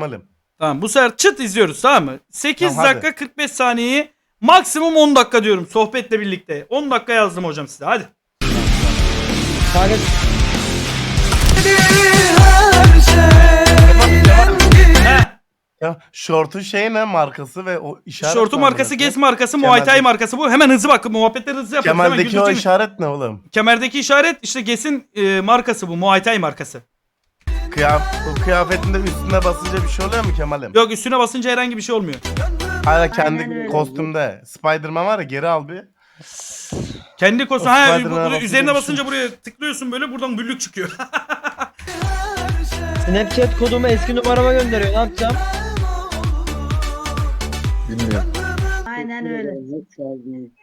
Kemal'im. Tamam bu sefer çıt izliyoruz tamam mı? 8 Tamam, hadi. dakika 45 saniyeyi maksimum 10 dakika diyorum sohbetle birlikte. 10 dakika yazdım hocam size hadi. Kanka Heh, Ya şortun şey ne markası ve o işaret şortu ne markası, amına markası, Muay Thai Kemal'deki- markası bu. Hemen hızlı bak muhabbetleri hızlı yapalım. Hemen Kemal'deki o işaret ne oğlum? Kemerdeki işaret işte Guess'in e, markası bu. Muay Thai markası. Kıyaf o kıyafetinde üstüne basınca bir şey oluyor mu Kemal'im? Yok üstüne basınca herhangi bir şey olmuyor. Hala kendi kostümde. Spider-Man var ya geri al bir. Kendi kosu O ha bu- basınca üzerine bir şey- basınca buraya tıklıyorsun böyle buradan güllük çıkıyor. Snapchat kodumu eski numarama gönderiyor. Ne yapacağım? Bilmiyorum. Aynen öyle.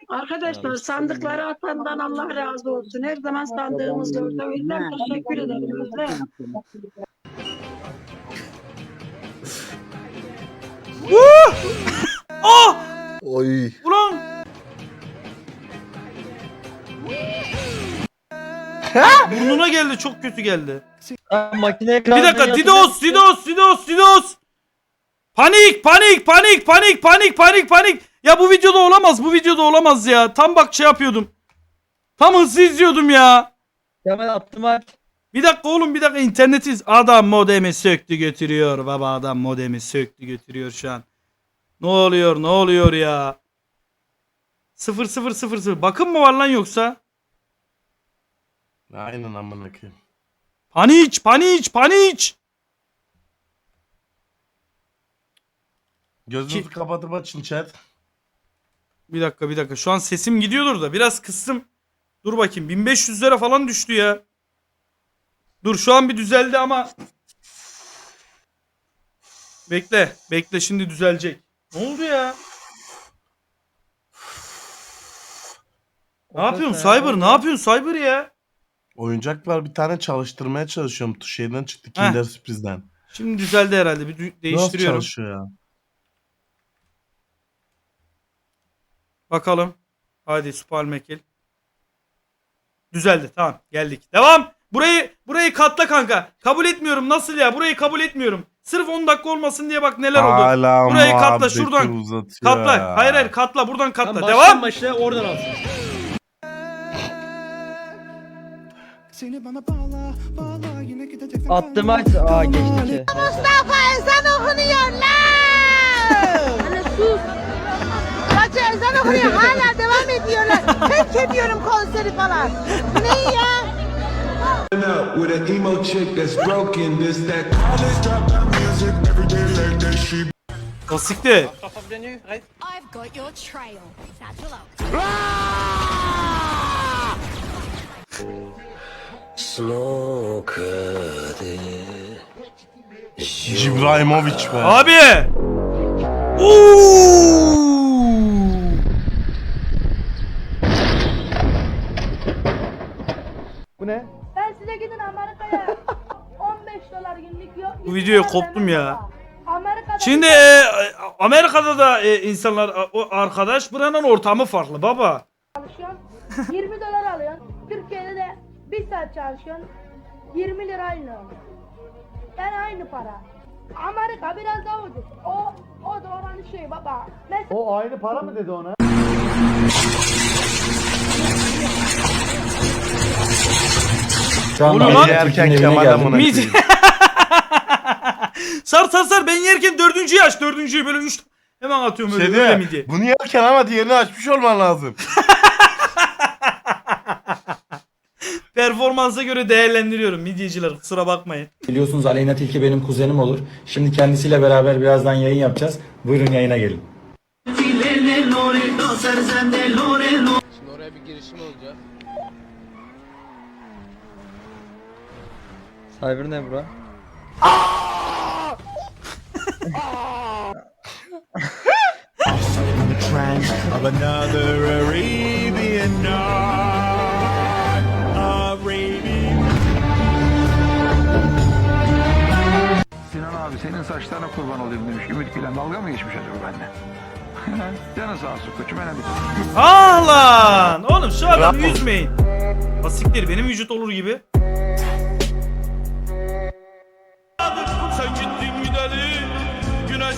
Arkadaşlar sandıkları atandan Allah razı olsun. Her zaman sandığımız orada. O yüzden teşekkür ederim. Lütfen. oh! Oy. Ulan! Burnuna geldi çok kötü geldi. Makine Bir dakika Didos Didos Didos Didos. Panik panik panik panik panik panik panik. Ya bu videoda olamaz bu videoda olamaz ya. Tam bak şey yapıyordum. Tam hızlı izliyordum ya. Hemen attım aç. Bir dakika oğlum bir dakika internetiz. Adam modemi söktü götürüyor. Baba adam modemi söktü götürüyor şu an. Ne oluyor ne oluyor ya? 0 0 0 0. Bakın mı var lan yoksa? Aynen amına koyayım. Panik panik panik. Gözünüzü kapatıp açın chat. Bir dakika bir dakika. Şu an sesim gidiyordur da biraz kıstım. Dur bakayım 1500 lira falan düştü ya. Dur şu an bir düzeldi ama. Bekle. Bekle şimdi düzelecek. Ne oldu ya? Ne yapıyorsun Cyber? Ne yapıyorsun Cyber ya? Oyuncak var bir tane çalıştırmaya çalışıyorum. Şeyden çıktı Heh. Kinder sürprizden. Şimdi düzeldi herhalde. Bir dü- Nasıl değiştiriyorum. çalışıyor ya? Bakalım. Hadi Supal Mekil. Düzeldi. Tamam. Geldik. Devam. Burayı burayı katla kanka. Kabul etmiyorum. Nasıl ya? Burayı kabul etmiyorum. Sırf 10 dakika olmasın diye bak neler oldu. Hala Burayı katla, şuradan. uzatıyor Katla. Hayır hayır katla. Buradan katla. Tamam, Devam. baştan başla oradan al. Attım aç. Aa geçti ki. ezan okunuyor lan. Anne sus. Kaç ezan okunuyor hala devam ediyorlar. Terk ediyorum konseri falan. Ne ya? up with an emo chick that's broken. This that college dropout music every day like that she O sikti. I've got your trail. Satchel out. Cibrahimovic be. Abi. Oo! Ben size gidin Amerika'ya 15 dolar günlük yok. Bu videoya koptum ya. Amerika'da Şimdi e, Amerika'da da e, insanlar a- o arkadaş buranın ortamı farklı baba. çalışıyorsun 20 dolar alıyorsun. Türkiye'de de 1 saat çalışıyorsun 20 lira aynı. Yani aynı para. Amerika biraz daha ucuz. O o da oranın şey baba. Mesela O aynı para mı dedi ona? Şu anda Oluyor lan. Mide Erken Kemal amına koyayım. Sar sar sar ben yerken dördüncüyü aç dördüncüyü böyle üç hemen atıyorum öyle, Şey öyle mi diye. bunu yerken ama diğerini açmış olman lazım. Performansa göre değerlendiriyorum midyeciler kusura bakmayın. Biliyorsunuz Aleyna Tilki benim kuzenim olur. Şimdi kendisiyle beraber birazdan yayın yapacağız. Buyurun yayına gelin. Cyber ne bro? Of another Arabian night. Arabian. Sinan abi senin saçlarına kurban olayım demiş. Ümit Bilen dalga mı geçmiş acaba benimle? Canın sağ olsun koçum önemli. Ah lan oğlum şu adamı üzmeyin. Basiktir benim vücut olur gibi. Sen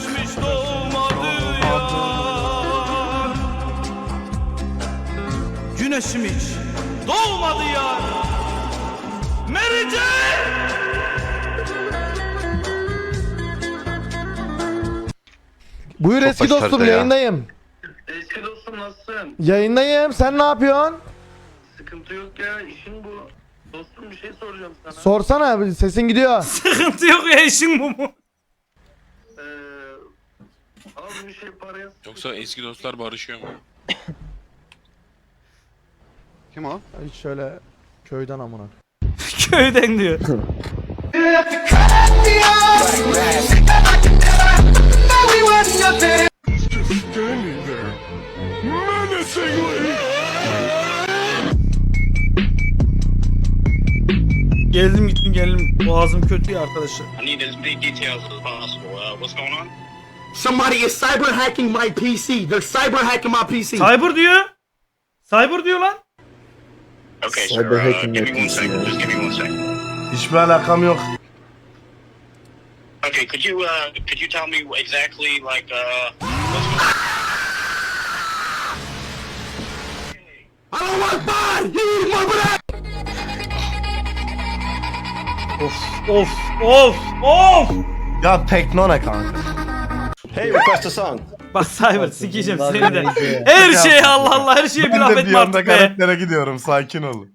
geçmiş doğmadı ya Güneşim doğmadı ya Merice Buyur eski başarılı dostum ya. Eski dostum nasılsın? Yayındayım. Sen ne yapıyorsun? Sıkıntı yok ya işin bu. Dostum bir şey soracağım sana. Sorsana sesin gidiyor. Sıkıntı yok ya işin bu mu? Ee, az bir şey paraya Yoksa eski dostlar barışıyor mu? Kim o? Hiç şöyle köyden amına. Köyden diyor. Geldim gittim geldim. Boğazım kötü ya arkadaşlar. I need as big details as possible. Uh, what's going on? Somebody is cyber hacking my PC. They're cyber hacking my PC. Cyber diyor. Cyber diyor lan. Okay, sir. Uh, give me one second. Just give me one second. Hiçbir alakam yok. Okay, could you uh, could you tell me exactly like uh, what's going on? I don't want bad. You need more bread. Of of of of. Ya tekno ne kanka? Hey request a song. Bak Cyber sikeceğim Bunlar seni de. neydi? Her şey Allah Allah her şeye bir Ben laf de bir etme anda artık be. karaktere gidiyorum. Sakin olun.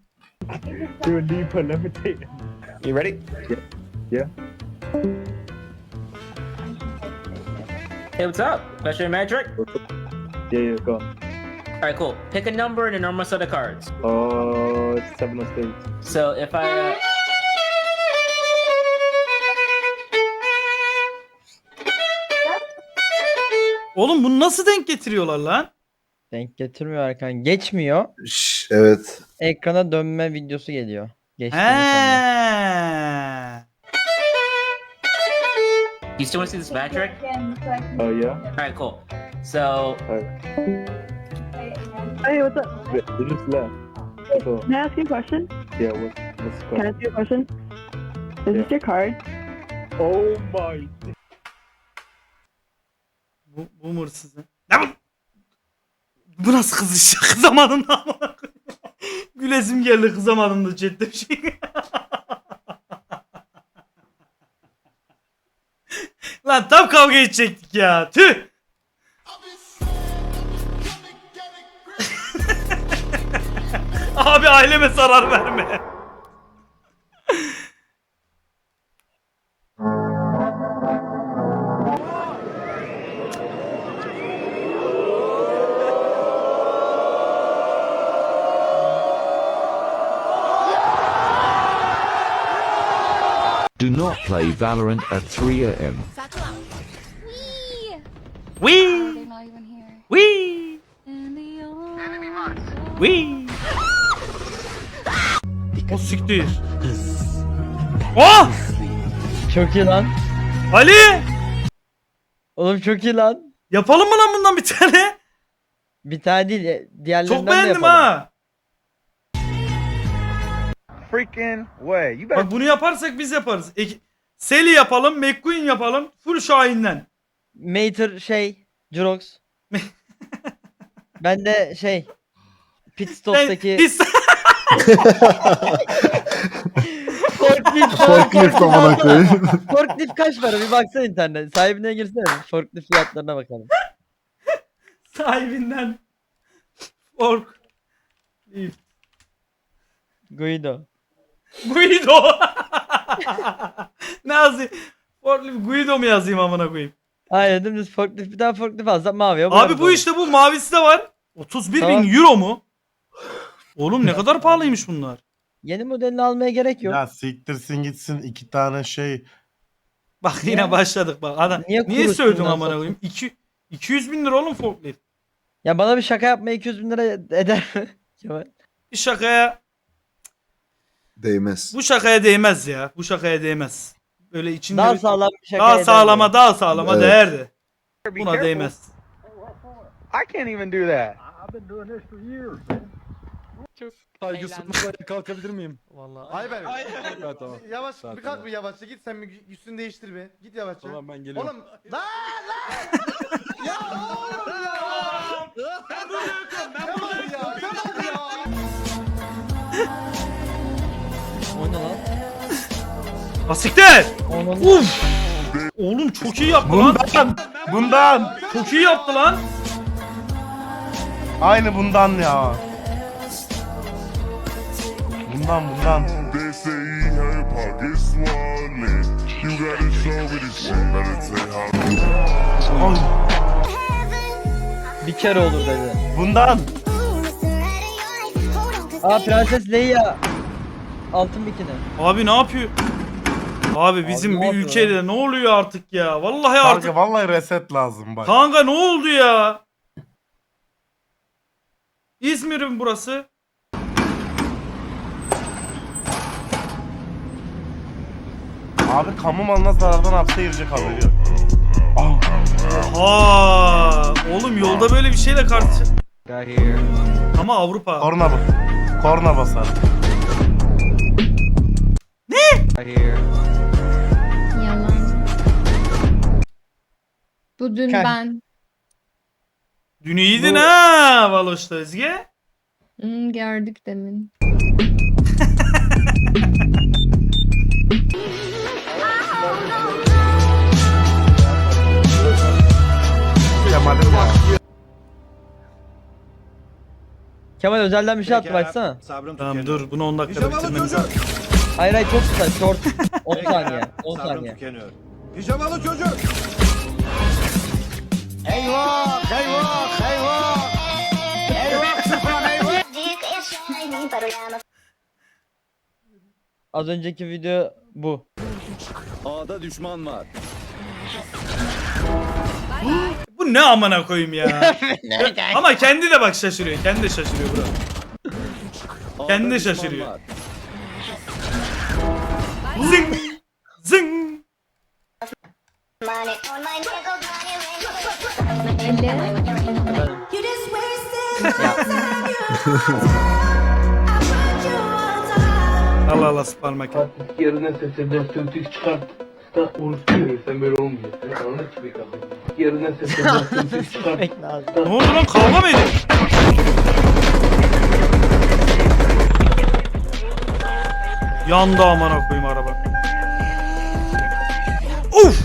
You ready? Hey what's up? Special magic? Yeah, yeah, go. Alright cool. Pick a number and a normal set of cards. Oh, it's seven of spades. So if I uh... Oğlum bunu nasıl denk getiriyorlar lan? Denk getirmiyor Erkan. Geçmiyor. evet. Ekrana dönme videosu geliyor. Geçti. He. You still want to see this magic? Oh yeah. Alright cool. So Hey, what's up? They just left. So Can I ask you a question? yeah, what, what's Can I ask you a question? Is this your card? Oh my. Bu, bu mırsız. Ne bu? Bu nasıl kızışacak kızamadım da koyayım. Gülesim geldi kızamadım da chatte bir şey. Lan tam kavga edecektik ya. Tüh. Abi aileme zarar verme. Do not play Valorant at 3 a.m. Wee. They're not even here. Wee. Old- Wee. O siktir. Oh! Çok iyi lan. Ali! Oğlum çok iyi lan. Yapalım mı lan bundan bir tane? Bir tane değil. Diğerlerinden Çok de beğendim yapalım. ha. Freaking way. You Bak bunu yaparsak biz yaparız. Eki- Seli yapalım, McQueen yapalım. Full Şahin'den. Mater şey. Jurox. ben de şey. Pit stop'taki Biz... forklift. Forklift amına koyayım. Forklift kaç para bir baksana internet. Sahibine girsene. Forklift fiyatlarına bakalım. sahibinden. Fork. Guido. Guido. ne yazayım? Forklift Guido mu yazayım amına koyayım? Aynen dümdüz forklift bir daha forklift alsam mavi. Abi bu işte bu mavisi de var. 31 Tamam. bin euro mu? Oğlum ne kadar pahalıymış bunlar. Yeni modelini almaya gerek yok. Ya siktirsin gitsin iki tane şey. Bak yine Ya. başladık bak. Adam, Niye niye, kurusun söyledin lan amına koyayım? İki- 200 bin lira oğlum forklift. Ya bana bir şaka yapmaya 200 bin lira eder mi? Kemal? Bir şakaya Değmez. bu şakaya değmez ya. Bu şakaya değmez. Böyle içinde Daha bir- sağlam bir şaka daha eder sağlama daha sağlama Evet. değerdi. Buna değmez. I can't even do that. Saygı kalkabilir miyim? Vallahi. Hayır ben. Ha, tamam. Yavaş Sakin bir kalk bir yavaşça git sen bir üstünü değiştir bir. Git yavaşça. Tamam ben geliyorum. Oğlum lan lan. ya oğlum ya. Tamam ya tamam ya. Asiktir! Uf! Oğlum çok iyi yaptı lan. Bundan. Bundan. Çok iyi yaptı lan. Aynı bundan ya. Bundan bundan. How bir kere olur dedi. Bundan. Aa Prenses Leia. Altın bikini. Abi ne yapıyor? Abi bizim ne bir ülkede ne oluyor artık ya? Vallahi artık. Kanka vallahi reset lazım bak. Kanka ne oldu ya? İzmir'in burası. Abi kamu malına zarardan hapse girecek haberi yok. Aa, oğlum yolda böyle bir şeyle karşı. Ama Avrupa. Korna bu. Korna basar. Yalan. Bu dün ben. Dün iyiydin ha Valoş'ta Özge. Hmm, gördük demin. Kemal özelden bir şey attı baksana. Tamam dur bunu 10 dakikada bitirmemiz lazım. Hayır hayır çok kısa short. 10 saniye. 10 saniye. Pijamalı çocuk. Eyvah, eyvah, eyvah. Eyvah, sıfan eyvah. Az önceki video bu. A'da düşman var. Bu ne amına koyayım ya. Ama kendi de bak şaşırıyor. Kendi de şaşırıyor bro. Kendi de şaşırıyor. Zing. Allah Allah parmak. Yerine sesinden sümsük çıkar. Da unutuyor sen böyle olmuyorsun. Anladın ki bir kadın. Yerine sesinden sümsük çıkar. Ne oldu lan kavga mı edin? Yandı amına koyayım araba. Uf!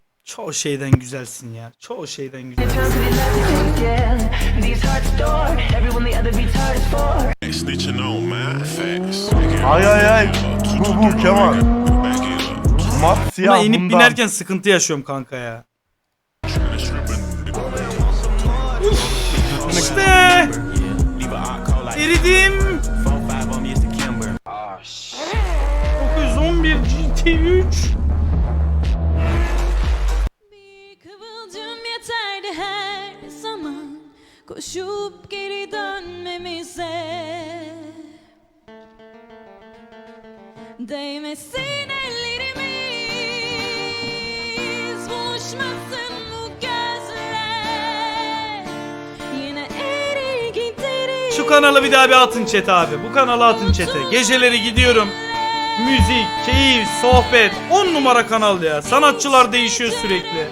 Çoğu şeyden güzelsin ya. Çoğu şeyden güzelsin. Ay ay ay. Bu bu Kemal. Mat Buna inip bundan. binerken sıkıntı yaşıyorum kanka ya. İşte eridim. 911 GT3 koşup geri dönmemize. Değmesin ellerimiz, buluşmasın bu gözler. Yine erir gideriz. Şu kanalı bir daha bir atın chat'e abi. Bu kanala atın chat'e. Geceleri gidiyorum. Müzik, keyif, sohbet. 10 numara kanal ya. Sanatçılar değişiyor sürekli.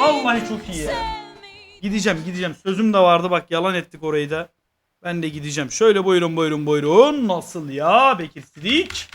Vallahi çok iyi ya. Gideceğim gideceğim. Sözüm de vardı bak yalan ettik orayı da. Ben de gideceğim. Şöyle buyurun buyurun buyurun. Nasıl ya Bekir Sidik?